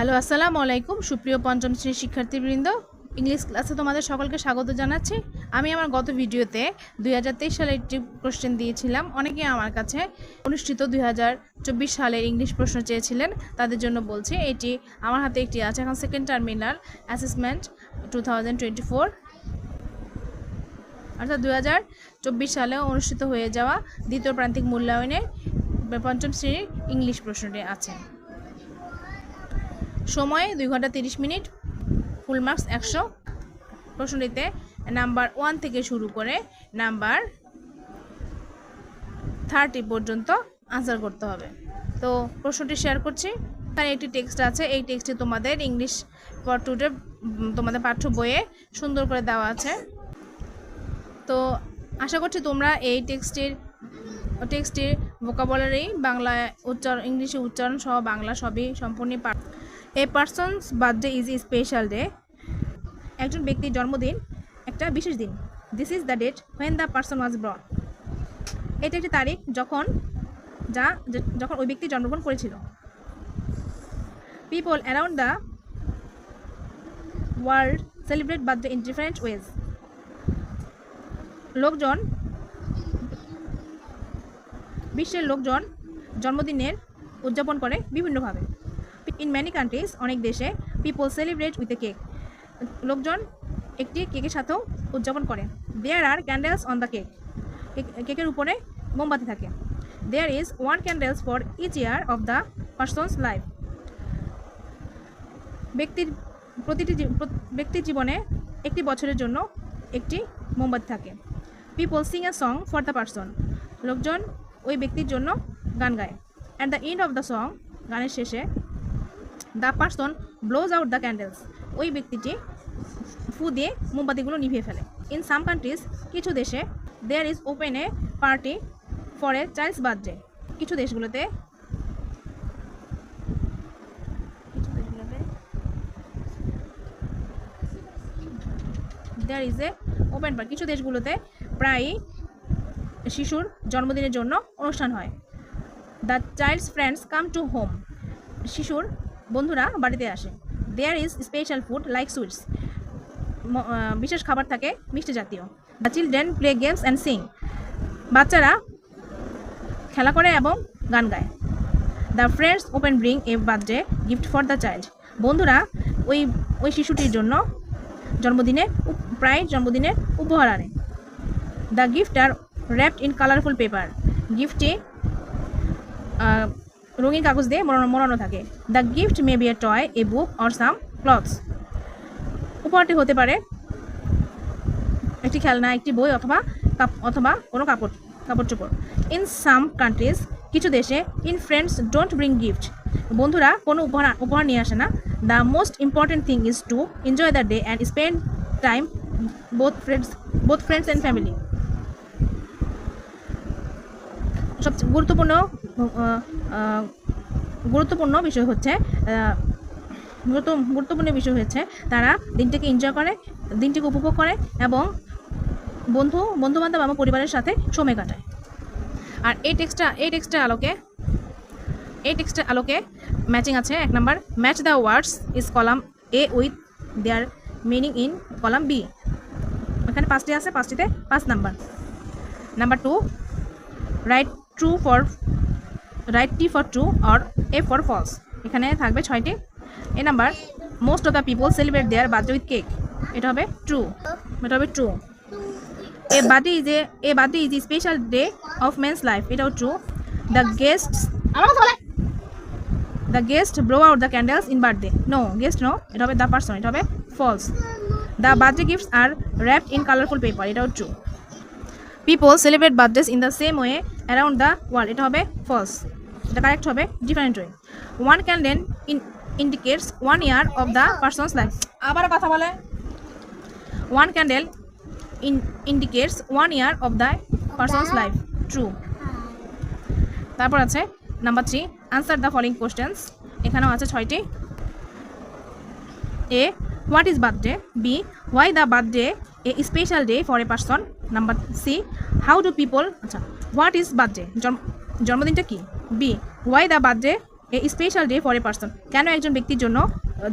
Hello, আসসালামু আলাইকুম। সুপ্রিয় পঞ্চম শ্রেণির শিক্ষার্থীবৃন্দ ইংলিশ ক্লাসে তোমাদের সকলকে স্বাগত জানাচ্ছি। আমি আমার গত ভিডিওতে দুই হাজার তেইশ সালে একটি কোশ্চেন দিয়েছিলাম। অনেকে আমার কাছে অনুষ্ঠিত দুই সালের ইংলিশ প্রশ্ন চেয়েছিলেন। তাদের জন্য বলছি, এটি আমার হাতে একটি আছে। এখন সেকেন্ড টার্মিনাল অ্যাসেসমেন্ট টু অর্থাৎ দু সালে অনুষ্ঠিত হয়ে যাওয়া দ্বিতীয় প্রান্তিক মূল্যায়নের পঞ্চম শ্রেণির ইংলিশ প্রশ্নটি আছে। সময় দুই ঘণ্টা তিরিশ মিনিট ফুল মার্কস একশো। প্রশ্নটিতে নাম্বার ওয়ান থেকে শুরু করে নাম্বার থার্টি পর্যন্ত আনসার করতে হবে। তো প্রশ্নটি শেয়ার করছি। এখানে একটি টেক্সট আছে, এই টেক্সটটি তোমাদের ইংলিশ ফর টুডে তোমাদের পাঠ্য বইয়ে সুন্দর করে দেওয়া আছে। তো আশা করছি তোমরা এই টেক্সটির টেক্সটির ভোকাবলারি বাংলায় উচ্চারণ ইংলিশে উচ্চারণ সহ বাংলা সবই সম্পূর্ণ পাঠ a person's birthday is a special day একজন ব্যক্তির জন্মদিন, একটা বিশেষ দিন। This is the date when the person was born এটা একটি তারিখ যখন, যা, যখন ওই ব্যক্তি জন্মগ্রহণ করেছিল। People around the world celebrate birthday in different ways লোকজন, বিশ্বের লোকজন জন্মদিনের উদযাপন করে বিভিন্নভাবে। ইন ম্যানি কান্ট্রিজ অনেক দেশে people celebrate with a cake লোকজন একটি কেকের সাথেও উদযাপন করে। There are candles on the cake কেকের উপরে মোমবাতি থাকে। There is one candles for each year of the person's life ব্যক্তির, প্রতিটি ব্যক্তির জীবনে একটি বছরের জন্য একটি মোমবাতি থাকে। People sing a song for the person লোকজন ওই ব্যক্তির জন্য গান গায়। At the end of the song গানের শেষে the person blows out the candles ওই ব্যক্তিটি ফু দিয়ে মোমবাতিগুলো নিভিয়ে ফেলে। ইন সাম কান্ট্রিজ কিছু দেশে there is open a party for a child's birthday কিছু দেশগুলোতে there is a open park কিছু দেশগুলোতে প্রায়ই শিশুর জন্মদিনের জন্য অনুষ্ঠান হয়। The child's friends come to home শিশুর বন্ধুরা বাড়িতে আসে। There is special food like sweets বিশেষ খাবার থাকে মিষ্টি জাতীয়। The children play games and sing বাচ্চারা খেলা করে এবং গান গায়। The friends open bring a birthday gift for the child বন্ধুরা, ওই ওই শিশুটির জন্য জন্মদিনে প্রায় জন্মদিনের উপহার আনে। The gift are wrapped in colourful paper গিফটে রঙিন কাগজ দিয়ে মোড়ানো মোড়ানো থাকে। The gift may be a toy a book or some clothes উপহারটি হতে পারে একটি খেলনা, একটি বই, অথবা অথবা কোনো কাপড় কাপড় চোপড়। ইন সাম কান্ট্রিজ কিছু দেশে in friends don't bring gift বন্ধুরা কোনো উপহার উপহার নিয়ে আসে না। The most important thing is to enjoy the day and spend time both friends both friends and family সবচেয়ে গুরুত্বপূর্ণ গুরুত্বপূর্ণ বিষয় হচ্ছে গুরুত্ব, গুরুত্বপূর্ণ বিষয় হচ্ছে তারা দিনটিকে এনজয় করে, দিনটিকে উপভোগ করে এবং বন্ধু, বন্ধুবান্ধব এবং পরিবারের সাথে সময় কাটায়। আর এই টেক্সটটা এই টেক্সটের আলোকে, এই টেক্সটের আলোকে ম্যাচিং আছে এক number match the words is column A with their meaning in column B এখানে পাঁচটি আছে, পাঁচটিতে পাঁচ number number two write true for write T for true or A for false এখানে থাকবে ছয়টি। A number most of the people celebrate their birthday with cake এটা হবে ট্রু এটা হবে true a birthday is a a birthday is a special day of men's life এটাও true the guest the guest blow out the candles in birthday no guest no এটা হবে the person এটা হবে false the birthday gifts are wrapped in colourful paper এটাও true people celebrate birthdays in the same way around the world এটা হবে false এটা correct হবে different way one candle in indicates one year of the person's life আবার কথা বলে। One candle in indicates one year of the person's life true তারপর আছে number three answer the following questions এখানেও আছে ছয়টি। A what is birthday B why the birthday a special day for a person number C how do people আচ্ছা what is birthday জন্মদিনটা কি? B why the birthday a special day for a person কেন একজন ব্যক্তির জন্য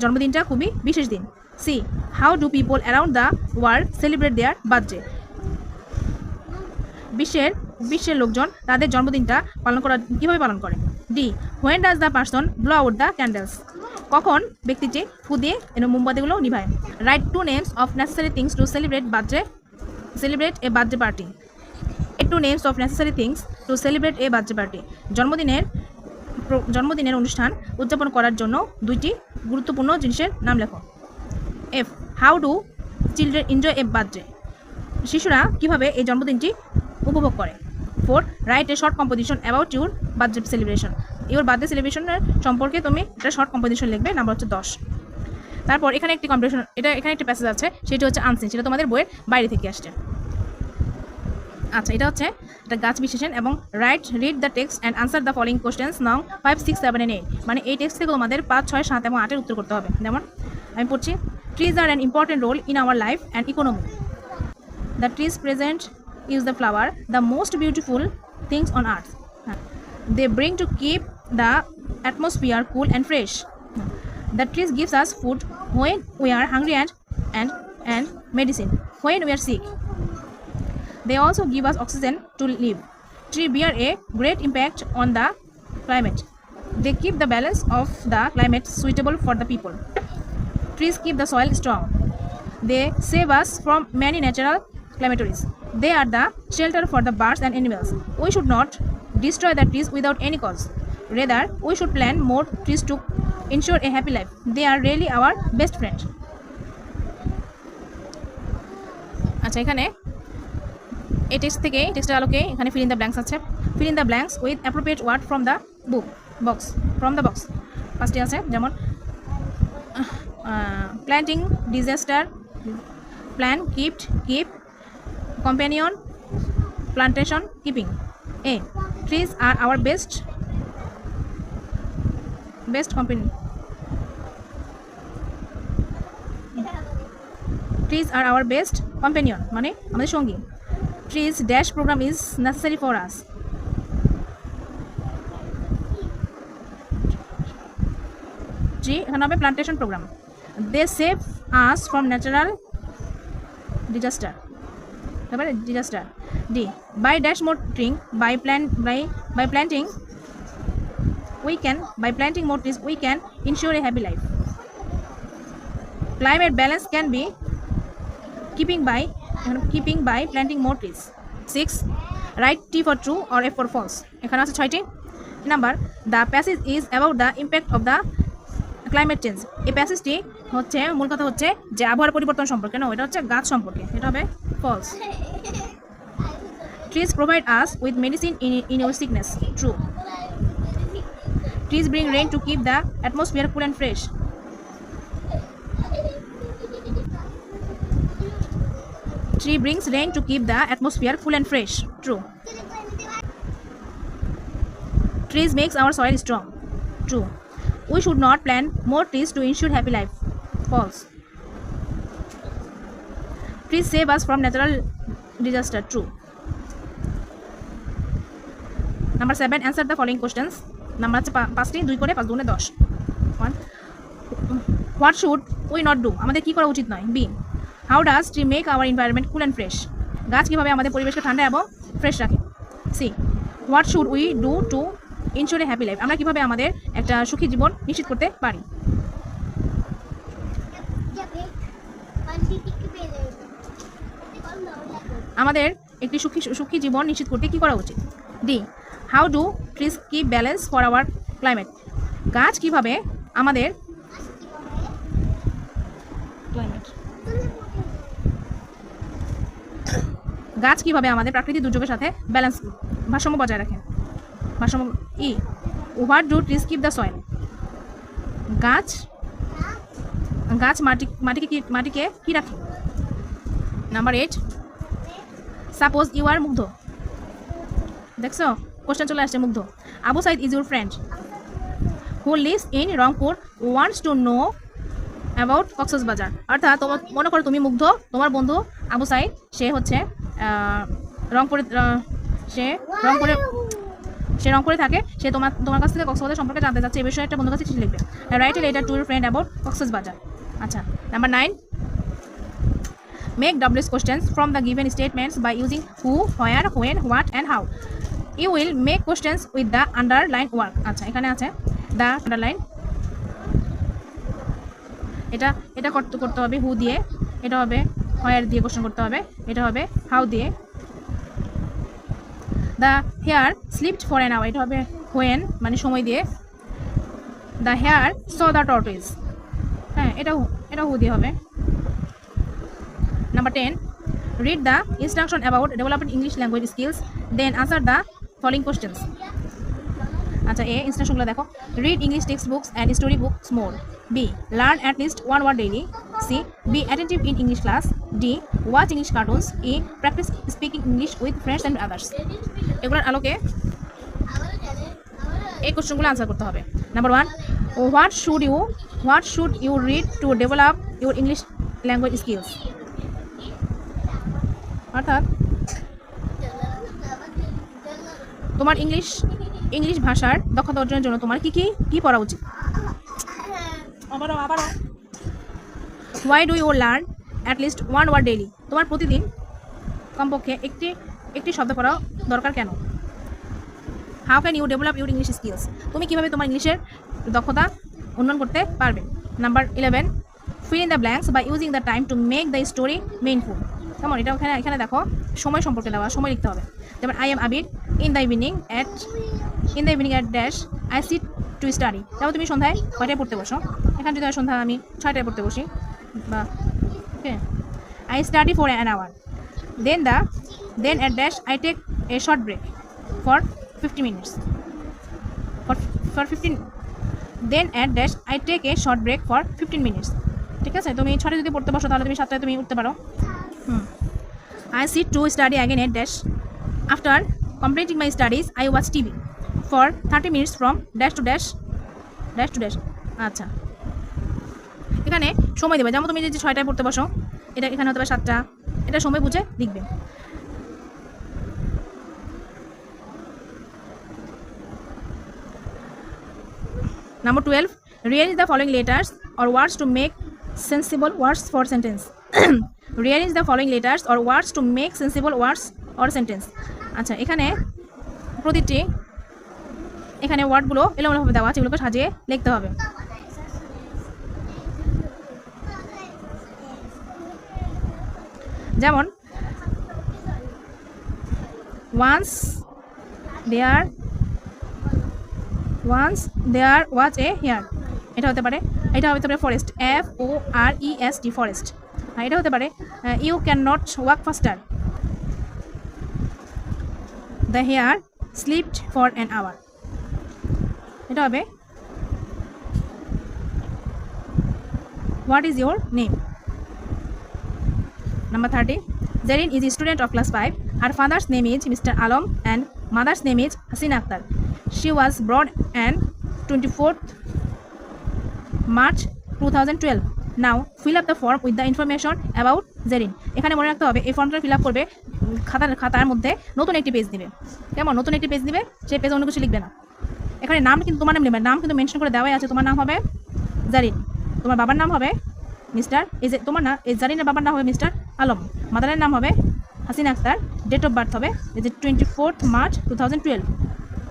জন্মদিনটা খুবই বিশেষ দিন? C how do people around the world celebrate their birthday বিশ্বের বিশ্বের লোকজন তাদের জন্মদিনটা পালন করা, কীভাবে পালন করে? D when does the person blow out the candles কখন ব্যক্তিটি ফু দিয়ে এর মোমবাতিগুলো নিভায়? Write two names of necessary things to celebrate birthday celebrate a birthday party two names of necessary things to celebrate a birthday party জন্মদিনের জন্মদিনের অনুষ্ঠান উদযাপন করার জন্য দুইটি গুরুত্বপূর্ণ জিনিসের নাম লেখো। F how do children enjoy a birthday শিশুরা কীভাবে এই জন্মদিনটি উপভোগ করে? Four write a short composition about your birthday celebration your birthday সেলিব্রেশনের সম্পর্কে তুমি একটা শর্ট কম্পোজিশন লিখবে নাম্বার হচ্ছে দশ। তারপর এখানে একটি কম্পিটিশন এটা এখানে একটি প্যাসেজ আছে, সেটি হচ্ছে আনসিন সেটা তোমাদের বইয়ের বাইরে থেকে আসছে। আচ্ছা এটা হচ্ছে একটা গাছ বিশেষণ এবং write read the text and answer the following questions নং five six seven and eight মানে এই টেক্সট থেকেও আমাদের পাঁচ, ছয়, সাত এবং আটের উত্তর করতে হবে। যেমন আমি পড়ছি trees are an important role in our life and economy the trees present is the flower the most beautiful things on earth হ্যাঁ they bring to keep the atmosphere cool and fresh the trees gives us food when we are hungry and and and medicine when we are sick They also give us oxygen to live. Tree bear a great impact on the climate. They keep the balance of the climate suitable for the people. Trees keep the soil strong. They save us from many natural calamities. They are the shelter for the birds and animals. We should not destroy the trees without any cause. Rather, we should plant more trees to ensure a happy life. They are really our best friend. আচ্ছা এখানে এই text থেকে টেক্সটের আলোকে এখানে fill in the blanks আছে। Fill in the blanks with appropriate word from the book box from the box ফার্স্টে আছে, যেমন planting disaster plan kept keep companion, plantation keeping a trees are our best best company trees are our best companion মানে আমাদের সঙ্গী। trees dash program is necessary for us tree এখানে হবে plantation program they save us from natural disaster তারপরে disaster D by dash more tree by plan by by planting we can by planting more trees we can ensure a happy life climate balance can be keeping by keeping by planting more trees six write T for true or F for false এখানে আছে ছয়টি। Number the passage is about the impact of the climate change এই প্যাসেজটি হচ্ছে, মূল কথা হচ্ছে যে আবহাওয়ার পরিবর্তন সম্পর্কে। না এটা হচ্ছে গাছ সম্পর্কে। এটা হবে false trees provide us with medicine in in our sickness. True. Trees bring rain to keep the atmosphere cool and fresh. Tree brings rain to keep the atmosphere cool and fresh. True. Trees makes our soil strong. True. We should not plant more trees to ensure happy life. False. Trees save us from natural disaster. True. Number seven answer the following questions number হচ্ছে পাঁচটি দুই করে পাঁচ দুগুণে দশ one what should আমাদের কী করা উচিত নয় how does tree make our environment cool and fresh গাছ কীভাবে আমাদের পরিবেশকে ঠান্ডা এবং ফ্রেশ রাখে? C what should we do to ensure a happy life আমরা কীভাবে আমাদের একটা সুখী জীবন নিশ্চিত করতে পারি? আমাদের একটি সুখী সুখী জীবন নিশ্চিত করতে কী করা উচিত? D how do trees keep balance for our climate গাছ কীভাবে আমাদের ক্লাইমেট গাছ কীভাবে আমাদের প্রাকৃতিক দুর্যোগের সাথে ব্যালেন্স ভারসাম্য বজায় রাখে? ভারসাম্য, E over do trees keep the soil গাছ গাছ মাটি, মাটিকে কি মাটিকে কি রাখে? Number eight suppose you are Mugdho. দেখছ? কোশ্চেন চলে আসছে, Mugdho. Abu Sayeed is your friend who lives in Rangpur wants to know about Cox's Bazar অর্থাৎ তোমার মনে করো তুমি মুগ্ধ, তোমার বন্ধু আবু সাইদ সে হচ্ছে রংপুরে সে রংপুরে সে রংপুরে থাকে। সে তোমার তোমার কাছ থেকে কক্সবাজার সম্পর্কে জানতে চাচ্ছে। এই বিষয়ে একটা বন্ধুর কাছে চিঠি লিখবে। Write letter to your friend about Cox's Bazar আচ্ছা number nine Make WS questions from the given statements by using who, where, when, what and how. You will make questions with the underline word. আচ্ছা এখানে আছে the underline এটা এটা করতে করতে হবে হু দিয়ে। এটা হবে হয়ার দিয়ে কোশ্চেন করতে হবে। এটা হবে হাউ দিয়ে। The hare slept for an hour এটা হবে হোয়েন মানে সময় দিয়ে। The hare saw the tortoise হ্যাঁ এটা এটা হু দিয়ে হবে। Number ten read the instruction about development English language skills then answer the following questions আচ্ছা এ ইনস্ট্রাকশনগুলো দেখো। Read English text books and story books more B learn at least one word daily C be attentive in English class D watch English cartoons E practice speaking English with friends and others এগুলোর আলোকে এই কোশ্চেনগুলো answer করতে হবে। Number one what should you what should you read to develop your English language skills অর্থাৎ, তোমার English English ভাষার দক্ষতা অর্জনের জন্য তোমার কি কি কি পড়া উচিত? Why do you learn at least one word daily তোমার প্রতিদিন কমপক্ষে একটি একটি শব্দ পড়া দরকার কেন? How can you develop your English skills তুমি কীভাবে তোমার ইংলিশের দক্ষতা উন্নয়ন করতে পারবে? Number eleven fill in the blanks by using the time to make the story meaningful কেমন এটা ওখানে, এখানে দেখো, সময় সম্পর্কে দেওয়া, সময় লিখতে হবে। যেমন I am Abir in the evening at in the evening at dash I sit to study যেমন তুমি সন্ধ্যায় কয়টায় পড়তে বসো? এখানে যদি সন্ধ্যা আমি ছয়টায় পড়তে বসি। বা, okay. I study for an hour then the then at dash I take a short break for fifty minutes for for fifteen then at dash I take a short break for fifteen minutes ঠিক আছে? তুমি ছটায় যদি পড়তে বসো, তাহলে তুমি সাতটায় তুমি উঠতে পারো। হুম। I sit to study again at dash After completing my studies, I watch TV for 30 minutes from dash to dash dash to dash. আচ্ছা এখানে সময় দেবে যেমন তুমি যদি ছয়টায় পড়তে বসো এটা এখানে হতে পারে সাতটা এটা সময় বুঝে লিখবে Number 12. Rearrange the following letters or words to make sensible words for sentence. Rearrange the following letters or words to make sensible words or sentence. আচ্ছা এখানে প্রতিটি এখানে ওয়ার্ডগুলো এলোমেলোভাবে দেওয়া আছে, এগুলোকে সাজিয়ে লিখতে হবে। যেমন once there once there watch a hare এটা হতে পারে, এটা হতে পারে forest F O R E S forest এটা হতে পারে you can not walk faster the hare slept for an hour এটা হবে what is your name Number 30. Zarin is a student of class 5. Her father's name is Mr. Alam and mother's name is Hasina Akhtar. She was born on 24th March 2012. Now fill up the form with the information about Zarin. এখানে মনে রাখতে হবে এই ফর্মটা fill up করবে খাতার খাতার মধ্যে নতুন একটি পেজ দিবে। কেমন? নতুন একটি পেজ দিবে সেই পেজ অন্য কিছু লিখবে না। এখানে নাম কিন্তু তোমার নাম নাম কিন্তু মেনশন করে দেওয়াই আছে। তোমার নাম হবে জারিন। তোমার বাবার নাম হবে মিস্টার এই যে, তোমার না, এই জারিনের বাবার নাম হবে মিস্টার আলম। মাদারের নাম হবে Hasina Akter date of birth হবে এই যে twenty fourth March two thousand twelve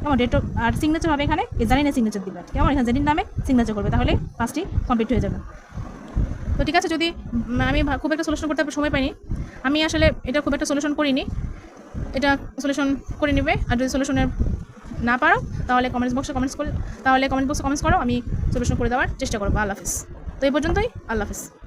কেমন? ডেট অফ আর সিগনেচার হবে এখানে, এই জারিনের সিগনেচার দিবে। কেমন? এখানে জারির নামে সিগনেচার করবে। তাহলে পাঁচটি কমপ্লিট হয়ে যাবে। তো ঠিক আছে, যদি আমি খুব একটা সলিউশন করতে সময় পাইনি। আমি আসলে এটা খুব একটা সলিউশন করিনি। এটা সলিউশন করে নেবে। আর যদি সলিউশনের না পারো, তাহলে কমেন্টস বক্সে কমেন্টস করে তাহলে কমেন্ট বক্সে কমেন্টস করো। আমি সলিউশন করে দেওয়ার চেষ্টা করব। আল্লাহ হাফিজ। তো এই পর্যন্তই। আল্লাহ হাফিজ।